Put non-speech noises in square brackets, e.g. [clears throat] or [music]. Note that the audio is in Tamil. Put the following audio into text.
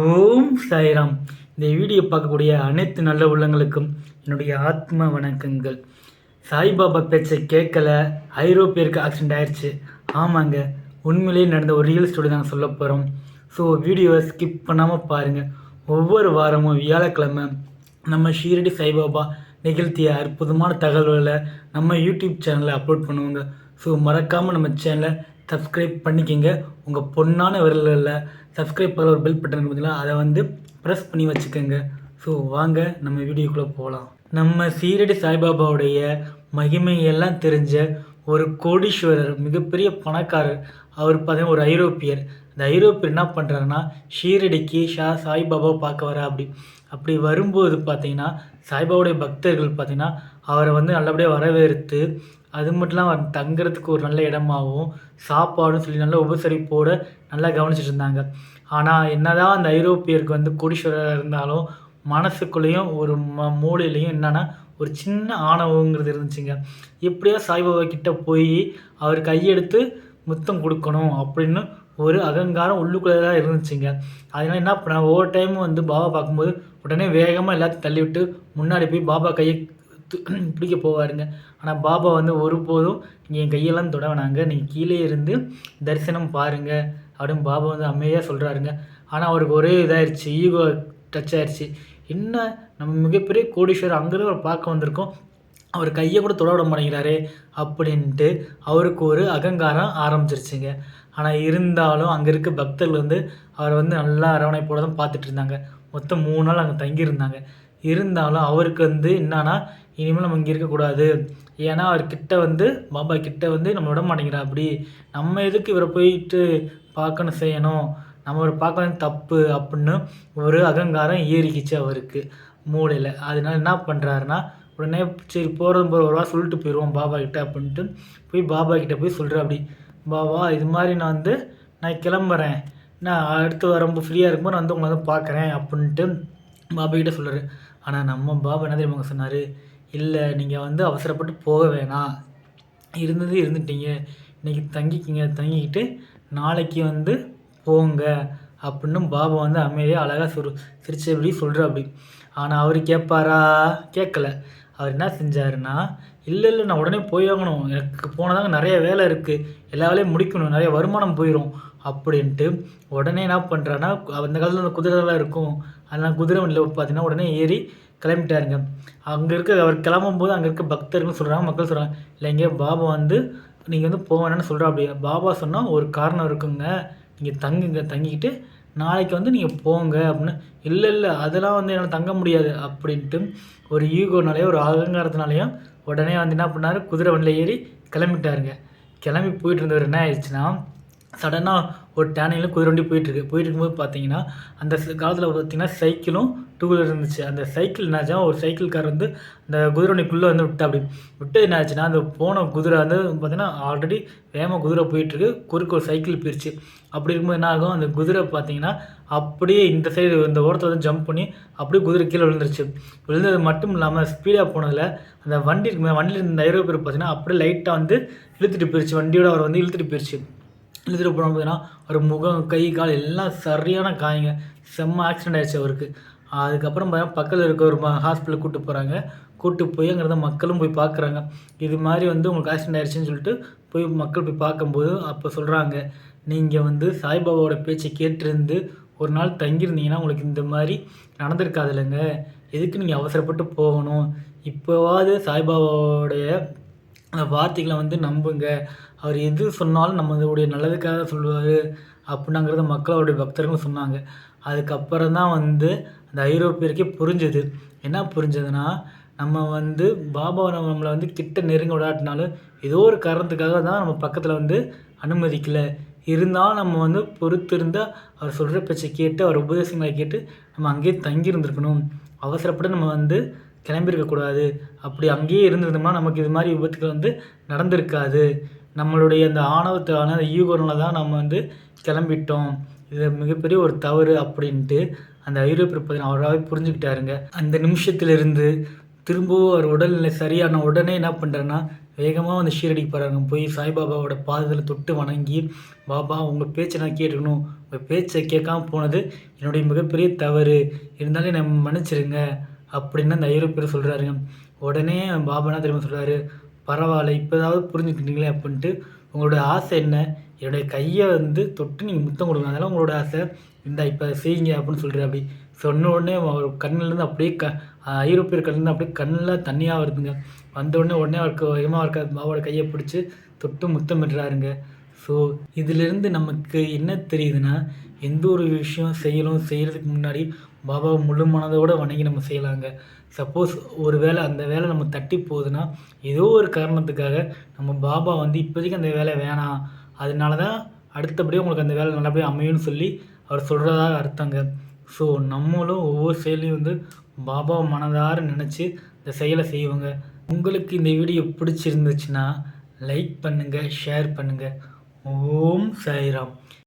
ஓம் சாய்ராம். இந்த வீடியோ பார்க்கக்கூடிய அனைத்து நல்ல உள்ளங்களுக்கும் என்னுடைய ஆத்ம வணக்கங்கள். சாய்பாபா பேச்சை கேட்கல ஐரோப்பியருக்கு ஆக்சிடென்ட் ஆயிடுச்சு ஆமாங்க உண்மையிலேயே நடந்த ஒரு ரியல் ஸ்டோரி நாங்கள் சொல்ல போகிறோம் ஸோ வீடியோவை ஸ்கிப் பண்ணாமல் பாருங்கள் ஒவ்வொரு வாரமும் வியாழக்கிழமை நம்ம ஷீரடி சாய்பாபா நிகழ்த்திய அற்புதமான தகவல்களை நம்ம யூடியூப் சேனலில் அப்லோட் பண்ணுவோங்க. ஸோ மறக்காமல் நம்ம சேனலை சப்ஸ்கிரைப் பண்ணிக்கோங்க. உங்கள் பொண்ணான விரலில் சப்ஸ்கிரைப் பண்ண ஒரு பெல் பட்டன் பார்த்தீங்களா அதை வந்து ப்ரெஸ் பண்ணி வச்சுக்கோங்க. ஸோ வாங்க நம்ம வீடியோக்குள்ளே போகலாம் நம்ம சீரடி சாய்பாபாவுடைய மகிமையெல்லாம் தெரிஞ்ச ஒரு கோடீஸ்வரர் மிகப்பெரிய பணக்காரர். அவர் பார்த்தீங்கன்னா ஒரு ஐரோப்பியர். அந்த ஐரோப்பியர் என்ன பண்ணுறாருன்னா ஷீரடிக்கு ஷா சாய்பாபாவை பார்க்க வர அப்படி. அப்படி வரும்போது பார்த்தீங்கன்னா சாய்பாபாவுடைய பக்தர்கள் பார்த்தீங்கன்னா அவரை வந்து நல்லபடியாக வரவேற்று அது மட்டும் இல்லாமல் தங்குறதுக்கு ஒரு நல்ல இடமாகவும் சாப்பாடும் சொல்லி நல்ல உபசரிப்போடு நல்லா கவனிச்சிட்டு இருந்தாங்க ஆனால் என்னதான் அந்த ஐரோப்பியருக்கு வந்து கோடீஸ்வரராக இருந்தாலும் மனசுக்குள்ளேயும் ஒரு ம மூலையிலையும் என்னென்னா ஒரு சின்ன ஆணவங்கிறது இருந்துச்சுங்க. எப்படியோ சாய்பாபா கிட்ட போய் அவர் கையெடுத்து முத்தம் கொடுக்கணும் அப்படின்னு ஒரு அகங்காரம் உள்ளுக்குள்ளே தான் இருந்துச்சுங்க. அதனால என்ன பண்ண ஒவ்வொரு டைமும் வந்து பாபா பார்க்கும்போது உடனே வேகமாக எல்லாத்தையும் தள்ளிவிட்டு முன்னாடி போய் பாபா கையை [clears throat] பிடிக்க போவாருங்க. ஆனால் பாபா வந்து ஒருபோதும் நீங்கள் என் கையெல்லாம் தொட வேணாங்க. நீங்கள் கீழே இருந்து தரிசனம் பாருங்கள் அப்படின்னு பாபா வந்து அமைதியாக சொல்கிறாருங்க ஆனால் அவருக்கு ஒரே இதாயிருச்சு. ஈகோ டச் ஆயிடுச்சு என்ன? நம்ம மிகப்பெரிய கோடீஸ்வரர் அங்கேருந்து அவர் பார்க்க வந்திருக்கோம். அவர் கையை கூட தொட விட மாட்டேங்கிறாரே அப்படின்ட்டு அவருக்கு ஒரு அகங்காரம் ஆரம்பிச்சிருச்சுங்க. ஆனால் இருந்தாலும் அங்கே இருக்க பக்தர்கள் வந்து அவரை வந்து நல்லா அரவணைப்போட தான் பார்த்துட்டு இருந்தாங்க. மொத்தம் மூணு நாள் அங்கே தங்கியிருந்தாங்க. இருந்தாலும் அவருக்கு வந்து என்னன்னா இனிமேல் நம்ம இங்கே இருக்கக்கூடாது. ஏன்னா அவர் கிட்ட வந்து பாபா கிட்ட வந்து நம்ம விட மாட்டேங்கிறா அப்படி நம்ம எதுக்கு இவரை போயிட்டு பார்க்கணும் செய்யணும்? நம்ம ஒரு பார்க்கணும் தப்பு அப்படின்னு ஒரு அகங்காரம் ஏறிக்கிச்சு அவருக்கு மூளையில். அதனால என்ன பண்ணுறாருன்னா உடனே சரி போகிறது போகிற ஒருவா சொல்லிட்டு போயிடுவோம் பாபா கிட்ட அப்படின்ட்டு. போய் பாபா கிட்ட போய் சொல்கிறேன் அப்படி பாபா இது மாதிரி நான் வந்து நான் கிளம்புறேன். நான் அடுத்து ரொம்ப ஃப்ரீயாக இருக்கும்போது நான் வந்து உங்களை வந்து பார்க்குறேன் அப்படின்ட்டு பாபா கிட்ட சொல்கிறாரு ஆனால் நம்ம பாபா என்ன தெரியுமா சொன்னார்? இல்லை நீங்கள் வந்து அவசரப்பட்டு போக வேணாம். இருந்தது இருந்துட்டீங்க. இன்னைக்கு தங்கிக்கிங்க தங்கிக்கிட்டு நாளைக்கு வந்து போங்க. அப்படின்னு பாபா வந்து அமைதியாக அழகாக சொல் சிரிச்சபடி சொல்கிற அப்படி ஆனால் அவர் கேட்பாரா கேட்கல அவர் என்ன செஞ்சாருன்னா இல்லை இல்லை நான் உடனே போய் ஆகணும். எனக்கு போனதாங்க நிறைய வேலை இருக்குது எல்லா வேலையும் முடிக்கணும். நிறைய வருமானம் போயிடும் அப்படின்ட்டு உடனே என்ன பண்ணுறான்னா அந்த காலத்தில் அந்த குதிரைலாம் இருக்கும். அதெல்லாம் குதிரை வண்டியில் பார்த்தீங்கன்னா உடனே ஏறி கிளம்பிட்டாருங்க. அங்கே இருக்க அவர் கிளம்பும்போது அங்கே இருக்க பக்தர்கள் சொல்கிறாங்க மக்கள் சொல்கிறாங்க இல்லைங்க பாபா வந்து நீங்கள் வந்து போக சொல்கிறா அப்படி. பாபா சொன்னால் ஒரு காரணம் இருக்குங்க. நீங்கள் தங்குங்க தங்கிக்கிட்டு நாளைக்கு வந்து நீங்கள் போங்க அப்படின்னு. இல்லை இல்லை அதெல்லாம் வந்து என்னால் தங்க முடியாது அப்படின்ட்டு ஒரு ஈகோனாலேயோ ஒரு அகங்காரத்தினாலேயும் உடனே வந்து என்ன பண்ணார் குதிரை வண்டியில் ஏறி கிளம்பிட்டாருங்க. கிளம்பி போயிட்டு இருந்தவர் என்ன ஆயிடுச்சுன்னா சடனாக ஒரு டேனிங்கில் குதிரை வண்டி போயிட்டுருக்கு. போயிட்டு இருக்கும்போது பார்த்தீங்கன்னா அந்த காலத்தில் பார்த்தீங்கன்னா சைக்கிளும் டூ வீலர் இருந்துச்சு. அந்த சைக்கிள் என்னாச்சா ஒரு சைக்கிள்கார் வந்து அந்த குதிரை வண்டிக்குள்ளே வந்து விட்டா அப்படி. விட்டு என்ன ஆச்சுன்னா அந்த போன குதிரை வந்து பார்த்தீங்கன்னா ஆல்ரெடி வேகமாக குதிரை போயிட்டுருக்கு. குறுக்கு ஒரு சைக்கிள் போயிடுச்சு அப்படி இருக்கும்போது என்ன ஆகும்? அந்த குதிரை பார்த்தீங்கன்னா அப்படியே இந்த சைடு இந்த ஓரத்தில் வந்து ஜம்ப் பண்ணி அப்படியே குதிரை கீழே விழுந்துருச்சு. விழுந்தது மட்டும் இல்லாமல் ஸ்பீடாக போனதில் அந்த வண்டி இருக்குமே வண்டியில் இருந்த ஐரோப்பியர் பார்த்தீங்கன்னா அப்படியே லைட்டாக வந்து இழுத்துட்டு போயிடுச்சு வண்டியோட அவர் வந்து இழுத்துட்டு போயிடுச்சு இழுத்துட்டு போன பார்த்தீங்கன்னா ஒரு முகம் கை கால் எல்லாம் சரியான காயங்க. செம்ம ஆக்சிடென்ட் ஆயிடுச்சு அவருக்கு. அதுக்கப்புறம் பார்த்தீங்கன்னா பக்கத்தில் இருக்க ஒரு ஹாஸ்பிட்டலுக்கு கூப்பிட்டு போகிறாங்க கூப்பிட்டு போய் அங்கே இருந்த மக்களும் போய் பார்க்குறாங்க இது மாதிரி வந்து உங்களுக்கு ஆக்சிடென்ட் ஆயிடுச்சுன்னு சொல்லிட்டு போய் மக்கள் போய் பார்க்கும்போது அப்போ சொல்கிறாங்க நீங்கள் வந்து சாய்பாபாவோட பேச்சை கேட்டிருந்து ஒரு நாள் தங்கியிருந்தீங்கன்னா உங்களுக்கு இந்த மாதிரி நடந்திருக்காது இல்லைங்க எதுக்கு நீங்கள் அவசரப்பட்டு போகணும்? இப்போவாது சாய்பாபாவோடைய அந்த வார்த்தைகளை வந்து நம்புங்க. அவர் எது சொன்னாலும் நம்மளுடைய நல்லதுக்காக சொல்லுவார் அப்படின்னாங்கிறத அவருடைய பக்தர்களும் சொன்னாங்க. அதுக்கப்புறம் தான் வந்து அந்த ஐரோப்பியருக்கே புரிஞ்சுது. என்ன புரிஞ்சதுன்னா நம்ம வந்து பாபா நம்மளை வந்து கிட்ட நெருங்க விடாட்டினாலும் ஏதோ ஒரு காரணத்துக்காக தான் நம்ம பக்கத்தில் வந்து அனுமதிக்கலை. இருந்தாலும் நம்ம வந்து பொறுத்து இருந்தால் அவர் சொல்கிற பேச்சை கேட்டு அவர் உபதேசங்களை கேட்டு நம்ம அங்கேயே தங்கி இருந்திருக்கணும் அவசரப்பட்டு நம்ம வந்து கிளம்பியிருக்கக்கூடாது. அப்படி அங்கேயே இருந்திருந்தோம்னா நமக்கு இது மாதிரி விபத்துகள் வந்து நடந்திருக்காது. நம்மளுடைய அந்த ஆணவத்தான அந்த ஈகோனால தான் நம்ம வந்து கிளம்பிட்டோம். இது மிகப்பெரிய ஒரு தவறு அப்படின்ட்டு அந்த ஐரோப்பியர் பார்த்தீங்கன்னா அவராகவே புரிஞ்சுக்கிட்டாருங்க. அந்த நிமிஷத்திலிருந்து திரும்பவும் அவர் உடல்நிலை சரியான உடனே என்ன பண்ணுறேன்னா வேகமாக வந்து ஷீரடிக்கு போகிறாங்க போய் சாய்பாபாவோட பாதத்தில் தொட்டு வணங்கி பாபா உங்கள் பேச்சை நான் கேட்டுக்கணும். உங்கள் பேச்சை கேட்காம போனது என்னுடைய மிகப்பெரிய தவறு. இருந்தாலும் என்னை மன்னிச்சிருங்க. அப்படின்னு அந்த ஐரோப்பியர் சொல்கிறாருங்க உடனே பாபா திரும்ப சொல்கிறாரு பரவாயில்ல இப்போதாவது புரிஞ்சுக்கிட்டீங்களே அப்படின்ட்டு உங்களோட ஆசை என்ன? என்னுடைய கையை வந்து தொட்டு நீங்கள் முத்தம் கொடுங்க. அதெல்லாம் உங்களோட ஆசை இந்த இப்போ செய்யுங்க அப்படின்னு சொல்கிறாரு அப்படி சொன்ன உடனே அவர் கண்ணிலேருந்து அப்படியே க ஐரோப்பியர் கண்ணிலேருந்து அப்படியே கண்ணில் தண்ணியாக வருதுங்க. வந்த உடனே உடனே அவருக்கு வேகமாக இருக்க பாபாவோட கையை பிடிச்சி தொட்டு முத்தமிடுறாருங்க ஸோ இதிலிருந்து நமக்கு என்ன தெரியுதுன்னா எந்த ஒரு விஷயம் செய்யணும் செய்கிறதுக்கு முன்னாடி பாபாவை முழு மனதோடு வணங்கி நம்ம செய்யலாங்க. சப்போஸ் ஒரு வேளை அந்த வேலை நம்ம தட்டி போகுதுன்னா ஏதோ ஒரு காரணத்துக்காக நம்ம பாபா வந்து இப்போதைக்கு அந்த வேலை வேணாம். அதனால தான் அடுத்தபடியே உங்களுக்கு அந்த வேலை நல்லபடியாக அமையும்னு சொல்லி அவர் சொல்கிறதாக அர்த்தங்க. ஸோ நம்மளும் ஒவ்வொரு செயலையும் வந்து பாபாவை மனதார நினச்சி இந்த செயலை செய்வோங்க. உங்களுக்கு இந்த வீடியோ பிடிச்சிருந்துச்சுன்னா லைக் பண்ணுங்கள் ஷேர் பண்ணுங்கள் ஓம் சாய்ராம்.